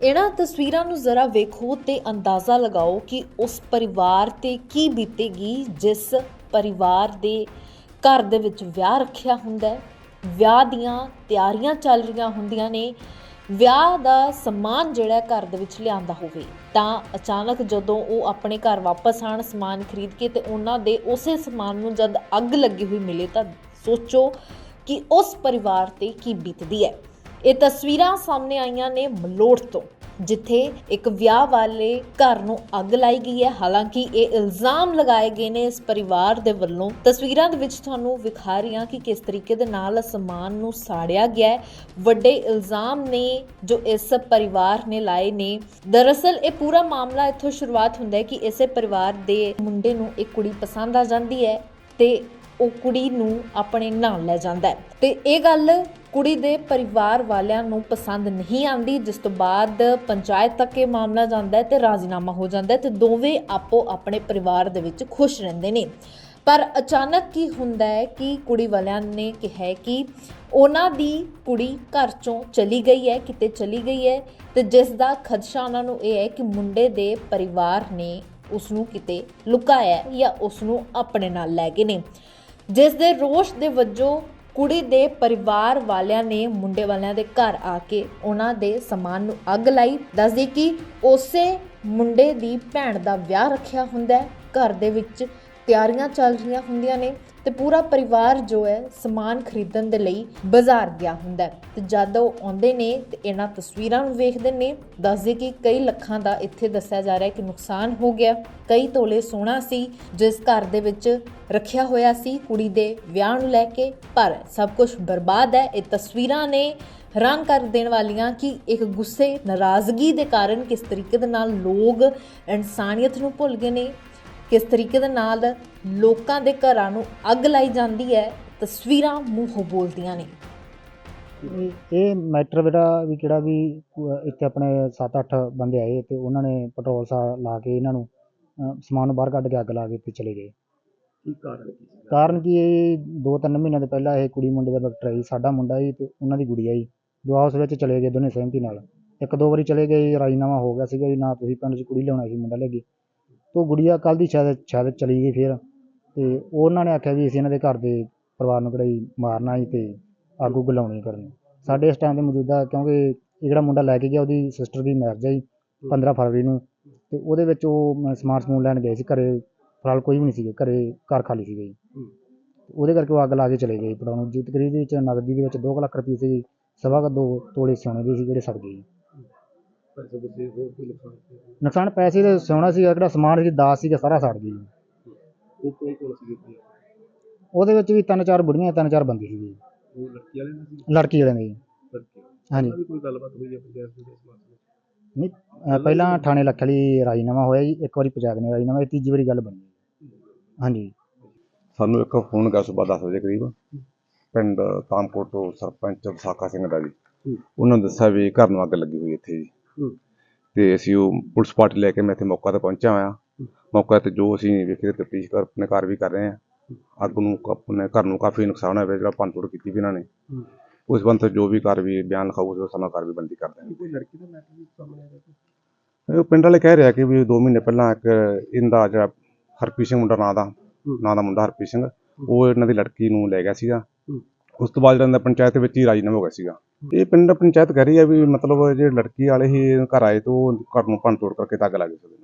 ਇਹਨਾਂ ਤਸਵੀਰਾਂ ਨੂੰ ਜ਼ਰਾ ਵੇਖੋ ਤੇ ਅੰਦਾਜ਼ਾ ਲਗਾਓ ਕਿ ਉਸ ਪਰਿਵਾਰ ਤੇ ਕੀ ਬੀਤੇਗੀ ਜਿਸ ਪਰਿਵਾਰ ਦੇ ਘਰ ਦੇ ਵਿੱਚ ਵਿਆਹ ਰੱਖਿਆ ਹੁੰਦਾ ਹੈ। ਵਿਆਹ ਦੀਆਂ ਤਿਆਰੀਆਂ ਚੱਲ ਰਹੀਆਂ ਹੁੰਦੀਆਂ ਨੇ। ਵਿਆਹ ਦਾ ਸਮਾਨ ਜਿਹੜਾ ਘਰ ਦੇ ਵਿੱਚ ਲਿਆਂਦਾ ਹੋਵੇ, ਤਾਂ ਅਚਾਨਕ ਜਦੋਂ ਉਹ ਆਪਣੇ ਘਰ ਵਾਪਸ ਆਣ ਸਮਾਨ ਖਰੀਦ ਕੇ ਤੇ ਉਹਨਾਂ ਦੇ ਉਸੇ ਸਮਾਨ ਨੂੰ ਜਦ ਅੱਗ ਲੱਗੀ ਹੋਈ ਮਿਲੇ ਤਾਂ ਸੋਚੋ ਕਿ ਉਸ ਪਰਿਵਾਰ ਤੇ ਕੀ ਬੀਤਦੀ ਹੈ। ਇਹ ਤਸਵੀਰਾਂ ਸਾਹਮਣੇ ਆਈਆਂ ਨੇ ਮਲੋਟ ਤੋਂ, ਜਿੱਥੇ ਇੱਕ ਵਿਆਹ ਵਾਲੇ ਘਰ ਨੂੰ ਅੱਗ ਲਾਈ ਗਈ ਹੈ। ਹਾਲਾਂਕਿ ਇਹ ਇਲਜ਼ਾਮ ਲਗਾਏ ਗਏ ਨੇ ਇਸ ਪਰਿਵਾਰ ਦੇ ਵੱਲੋਂ। ਤਸਵੀਰਾਂ ਦੇ ਵਿੱਚ ਤੁਹਾਨੂੰ ਵਿਖਾ ਰਹੀ ਹਾਂ ਕਿ ਕਿਸ ਤਰੀਕੇ ਦੇ ਨਾਲ ਅਸਮਾਨ ਨੂੰ ਸਾੜਿਆ ਗਿਆ ਹੈ। ਵੱਡੇ ਇਲਜ਼ਾਮ ਨੇ ਜੋ ਇਸ ਪਰਿਵਾਰ ਨੇ ਲਾਏ ਨੇ। ਦਰਅਸਲ ਇਹ ਪੂਰਾ ਮਾਮਲਾ ਇੱਥੋਂ ਸ਼ੁਰੂਆਤ ਹੁੰਦਾ ਹੈ ਕਿ ਇਸੇ ਪਰਿਵਾਰ ਦੇ ਮੁੰਡੇ ਨੂੰ ਇੱਕ ਕੁੜੀ ਪਸੰਦ ਆ ਜਾਂਦੀ ਹੈ ਤੇ ਉਹ ਕੁੜੀ ਨੂੰ ਆਪਣੇ ਨਾਲ ਲੈ ਜਾਂਦਾ ਹੈ। ਤੇ ਇਹ ਗੱਲ ਕੁੜੀ ਦੇ ਪਰਿਵਾਰ ਵਾਲਿਆਂ ਨੂੰ ਪਸੰਦ ਨਹੀਂ ਆਂਦੀ ਜਿਸ ਤੋਂ ਬਾਅਦ ਪੰਚਾਇਤ ਤੱਕ ਇਹ ਮਾਮਲਾ ਜਾਂਦਾ ਹੈ ਤੇ ਰਾਜ਼ੀਨਾਮਾ ਹੋ ਜਾਂਦਾ ਹੈ ਤੇ ਦੋਵੇਂ ਆਪੋ ਆਪਣੇ ਪਰਿਵਾਰ ਦੇ ਵਿੱਚ ਖੁਸ਼ ਰਹਿੰਦੇ ਨੇ। ਪਰ ਅਚਾਨਕ ਕੀ ਹੁੰਦਾ ਹੈ ਕਿ ਕੁੜੀ ਵਾਲਿਆਂ ਨੇ ਕਿਹਾ ਕਿ ਉਹਨਾਂ ਦੀ ਕੁੜੀ ਘਰ ਚੋਂ ਚਲੀ ਗਈ ਹੈ, ਕਿਤੇ ਚਲੀ ਗਈ ਹੈ ਤੇ ਜਿਸ ਦਾ ਖਦਸ਼ਾ ਉਹਨਾਂ ਨੂੰ ਇਹ ਹੈ ਕਿ ਮੁੰਡੇ ਦੇ ਪਰਿਵਾਰ ਨੇ ਉਸ ਨੂੰ ਕਿਤੇ ਲੁਕਾਇਆ ਜਾਂ ਉਸ ਨੂੰ ਆਪਣੇ ਨਾਲ ਲੈ ਗਏ ਨੇ। ਜਿਸ ਦੇ ਰੋਸ਼ ਦੇ ਵਜੋਂ ਕੁੜੀ ਦੇ ਪਰਿਵਾਰ ਵਾਲਿਆਂ ਨੇ ਮੁੰਡੇ ਵਾਲਿਆਂ ਦੇ ਘਰ ਆ ਕੇ ਉਹਨਾਂ ਦੇ ਸਮਾਨ ਨੂੰ ਅੱਗ ਲਾਈ। ਦੱਸਦੀ ਕਿ ਉਸੇ ਮੁੰਡੇ ਦੀ ਭੈਣ ਦਾ ਵਿਆਹ ਰੱਖਿਆ ਹੁੰਦਾ ਹੈ। ਘਰ ਦੇ ਵਿੱਚ ਤਿਆਰੀਆਂ ਚੱਲ ਰਹੀਆਂ ਹੁੰਦੀਆਂ ਨੇ। ਤੇ ਪੂਰਾ ਪਰਿਵਾਰ ਜੋ ਹੈ ਸਮਾਨ ਖਰੀਦਣ ਦੇ ਲਈ ਬਾਜ਼ਾਰ ਗਿਆ ਹੁੰਦਾ ਹੈ। ਤੇ ਜਦ ਉਹ ਆਉਂਦੇ ਨੇ ਤੇ ਇਹਨਾਂ ਤਸਵੀਰਾਂ ਨੂੰ ਵੇਖਦੇ ਨੇ, ਦੱਸਦੇ ਕਿ ਕਈ ਲੱਖਾਂ ਦਾ ਇੱਥੇ ਦੱਸਿਆ ਜਾ ਰਿਹਾ ਕਿ ਨੁਕਸਾਨ ਹੋ ਗਿਆ। ਕਈ ਤੋਲੇ ਸੋਨਾ ਸੀ, ਜਿਸ ਘਰ ਦੇ ਵਿੱਚ ਰੱਖਿਆ ਹੋਇਆ ਸੀ, ਕੁੜੀ ਦੇ ਵਿਆਹ ਨੂੰ ਲੈ ਕੇ। ਪਰ ਸਭ ਕੁਝ ਬਰਬਾਦ ਹੈ। ਇਹ ਤਸਵੀਰਾਂ ਨੇ ਹੈਰਾਨ ਕਰ ਦੇਣ ਵਾਲੀਆਂ ਕਿ ਇੱਕ ਗੁੱਸੇ, ਨਾਰਾਜ਼ਗੀ ਦੇ ਕਾਰਨ ਕਿਸ ਤਰੀਕੇ ਦੇ ਨਾਲ ਲੋਕ ਇਨਸਾਨੀਅਤ ਨੂੰ ਭੁੱਲ ਗਏ ਨੇ। ਕਿਸ ਤਰੀਕੇ ਦੇ ਨਾਲ ਲੋਕਾਂ ਦੇ ਘਰਾਂ ਨੂੰ ਅੱਗ ਲਾਈ ਜਾਂਦੀ ਹੈ ਤਸਵੀਰਾਂ ਮੂੰਹੋਂ ਬੋਲਦੀਆਂ ਨੇ। ਇਹ- ਇਹ ਮੈਟਰ ਬੇਟਾ ਵੀ ਕਿਹੜਾ ਵੀ ਅਹ ਇੱਥੇ ਆਪਣੇ 7-8 ਬੰਦੇ ਆਏ ਤੇ ਉਹਨਾਂ ਨੇ ਪੈਟਰੋਲ ਸਾ ਲਾ ਕੇ ਇਹਨਾਂ ਨੂੰ ਅਹ ਸਮਾਨ ਨੂੰ ਬਾਹਰ ਕੱਢ ਕੇ ਅੱਗ ਲਾ ਕੇ ਤੇ ਚਲੇ ਗਏ। ਕੀ ਕਾਰਨ ਕੀ ਸੀ? ਕਾਰਨ ਕੀ ਇਹ 2-3 ਮਹੀਨਿਆਂ ਦੇ ਪਹਿਲਾਂ ਇਹ ਕੁੜੀ ਮੁੰਡੇ ਦਾ ਵਕਤ ਆਈ ਸਾਡਾ ਮੁੰਡਾ ਸੀ ਤੇ ਉਹਨਾਂ ਦੀ ਗੁੜੀਆ ਸੀ ਜੋ ਆਪਸ ਵਿੱਚ ਚਲੇ ਗਏ ਦੋਨੇ ਸਹਿਮਤੀ ਨਾਲ। ਇੱਕ ਦੋ ਵਾਰੀ ਚਲੇ ਗਏ ਰਾਜੀਨਾਮਾ ਹੋ ਗਿਆ ਸੀਗਾ ਵੀ ਨਾ ਤੁਸੀਂ ਪਿੰਡ 'ਚ ਕੁੜੀ ਲਿਆਉਣਾ ਸੀ ਮੁੰਡਾ ਲੈ ਗਈ ਤੋ ਗੁੜੀਆ ਕੱਲ ਦੀ ਸ਼ਾਇਦ ਸ਼ਾਇਦ ਚਲੀ ਗਈ ਫਿਰ। ਤੇ ਉਹਨਾਂ ਨੇ ਆਖਿਆ ਵੀ ਅਸੀਂ ਇਹਨਾਂ ਦੇ ਘਰ ਦੇ ਪਰਿਵਾਰ ਨੂੰ ਕਿਹੜਾ ਮਾਰਨਾ ਸੀ ਤੇ ਅੱਗ ਉੱਗ ਲਾਉਣੀ ਕਰਨੀ। ਸਾਡੇ ਇਸ ਟਾਈਮ ਦੇ ਮੌਜੂਦਾ ਕਿਉਂਕਿ ਇਹ ਜਿਹੜਾ ਮੁੰਡਾ ਲੈ ਕੇ ਗਿਆ ਉਹਦੀ ਸਿਸਟਰ ਦੀ ਮੈਰਿਜ ਹੈ ਜੀ 15 ਫਰਵਰੀ ਨੂੰ। ਤੇ ਉਹਦੇ ਵਿੱਚ ਉਹ ਮ- ਸਮਾਨ ਸਮੂਨ ਲੈਣ ਗਏ ਸੀ ਘਰੇ ਫਿਲਹਾਲ ਕੋਈ ਵੀ ਨਹੀਂ ਸੀਗੇ ਘਰੇ ਘਰ ਖਾਲੀ ਸੀਗਾ ਜੀ। ਹੂੰ। ਉਹਦੇ ਕਰਕੇ ਉਹ ਅੱਗ ਲਾ ਕੇ ਚਲੇ ਗਏ ਪੜਾਉਣ ਨੂੰ ਜੀ ਤਕਰੀਬ ਦੇ ਵਿੱਚ ਨਗਦੀ ਦੇ ਵਿੱਚ 2 ਲੱਖ ਰੁਪਏ ਸੀ ਸਵਾ ਕੁ ਦੋ ਤੋਲੇ ਸੋਨੇ ਦੇ ਸੀ ਜਿਹੜੇ ਸੜ ਗਏ ਜੀ। ਪੈਸੇ ਹੋਰ ਕੋਈ ਨੁਕਸਾਨ ਪੈਸੇ ਦੇ ਸੋਨਾ ਸੀਗਾ ਜਿਹੜਾ ਸਮਾਨ ਸੀ ਦਾਸ ਸੀਗਾ ਸਾਰਾ ਸੜ ਗਿਆ ਜੀ। ਉਹ ਸੀ ਉਹਦੇ ਵਿੱਚ ਵੀ ਤਿੰਨ ਚਾਰ ਬੁੜੀਆਂ ਤਿੰਨ ਚਾਰ ਬੰਦੇ ਸੀਗੇ ਜੀ। ਉਹ ਲੜਕੀ ਵਾਲੇ ਨੇ ਸੀ ਲੜਕੀ ਵਾਲਿਆਂ ਦੇ ਜੀ। ਲੜਕੇ ਹਾਂਜੀ। ਕੋਈ ਗੱਲਬਾਤ ਹੋਈ ਹੈ ਪੰਚਾਇਤ ਦੇ ਵਿੱਚ ਨਹੀਂ ਅਹ ਪਹਿਲਾਂ ਥਾਣੇ ਲੱਖ ਵਾਲੀ ਰਾਜੀਨਾਮਾ ਹੋਇਆ ਜੀ ਇੱਕ ਵਾਰੀ ਪੰਚਾਇਤ ਨੇ ਰਾਜੀਨਾਮਾ ਇਹ ਤੀਜੀ ਵਾਰੀ ਗੱਲ ਬਣੀ ਹਾਂਜੀ। ਸਾਨੂੰ ਇੱਕ ਫੋਨ ਗਿਆ ਸੁਬਾਹ 10 ਵਜੇ ਕਰੀਬ। ਪਿੰਡ ਤਾਮਕੋਟ ਤੋਂ ਸਰਪੰਚ ਵਿਸਾਖਾ ਸਿੰਘ ਦਾ ਜੀ। ਹੂੰ। ਉਹਨਾਂ ਨੇ ਦੱਸਿਆ ਵੀ ਘਰ ਨੂੰ ਅੱਗ ਲੱਗੀ ਹੋਈ ਇੱਥੇ ਜੀ। ਤੇ ਅਸੀਂ ਉਹ ਪੁਲਿਸ ਪਾਰਟੀ ਲੈ ਕੇ ਮੈਂ ਇੱਥੇ ਮੌਕਾ ਤੇ ਪਹੁੰਚਿਆ ਹੋਇਆ। ਮੌਕਾ ਤੇ ਜੋ ਅਸੀਂ ਵੇਖੇ ਤੇ ਤਫਤੀਸ਼ ਕਰ ਆਪਣੇ ਕਾਰਵਾਈ ਕਰ ਰਹੇ ਹਾਂ। ਅੱਗ ਨੂੰ ਆਪਣੇ ਘਰ ਨੂੰ ਕਾਫੀ ਨੁਕਸਾਨ ਹੋਇਆ ਜਿਹੜਾ ਭੰਨਤੋੜ ਕੀਤੀ ਵੀ ਇਹਨਾਂ ਨੇ। ਉਸ ਬੰਦ ਤੋਂ ਜੋ ਵੀ ਕਾਰਵਾਈ ਬਿਆਨ ਲਿਖਾਊ ਉਸ ਸਾਨੂੰ ਕਾਰਵਾਈ ਬੰਦੀ ਕਰ ਕੋਈ ਲੜਕੀ ਦਾ ਮੈਟਰ ਵੀ ਸਾਹਮਣੇ ਆਇਆ? ਇਹ ਪਿੰਡ ਵਾਲੇ ਕਹਿ ਰਿਹਾ ਕਿ ਵੀ 2 ਮਹੀਨੇ ਪਹਿਲਾਂ ਇੱਕ ਇਹਦਾ ਜਿਹੜਾ ਹਰਪ੍ਰੀਤ ਸਿੰਘ ਮੁੰਡਾ ਨਾਂ ਦਾ ਨਾਂ ਦਾ ਮੁੰਡਾ ਹਰਪ੍ਰੀਤ ਸਿੰਘ ਉਹ ਇਹਨਾਂ ਦੀ ਲੜਕੀ ਨੂੰ ਲੈ ਗਿਆ ਸੀਗਾ। ਉਸ ਤੋਂ ਬਾਅਦ ਜਿਹੜਾ ਪੰਚਾਇਤ ਵਿੱਚ ਹੀ ਰਾਜੀਨਾਮਾ ਹੋ ਗਿਆ ਸੀਗਾ। ਇਹ ਪਿੰਡ ਪੰਚਾਇਤ ਕਹਿ ਰਹੀ ਹੈ ਵੀ ਮਤਲਬ ਜਿਹੜੇ ਲੜਕੀ ਵਾਲੇ ਹੀ ਘਰ ਆਏ ਤੋਂ ਘਰ ਨੂੰ ਭੰਨ ਤੋੜ ਕਰਕੇ ਤੱਗ ਲਾ ਗਏ ਸੀ।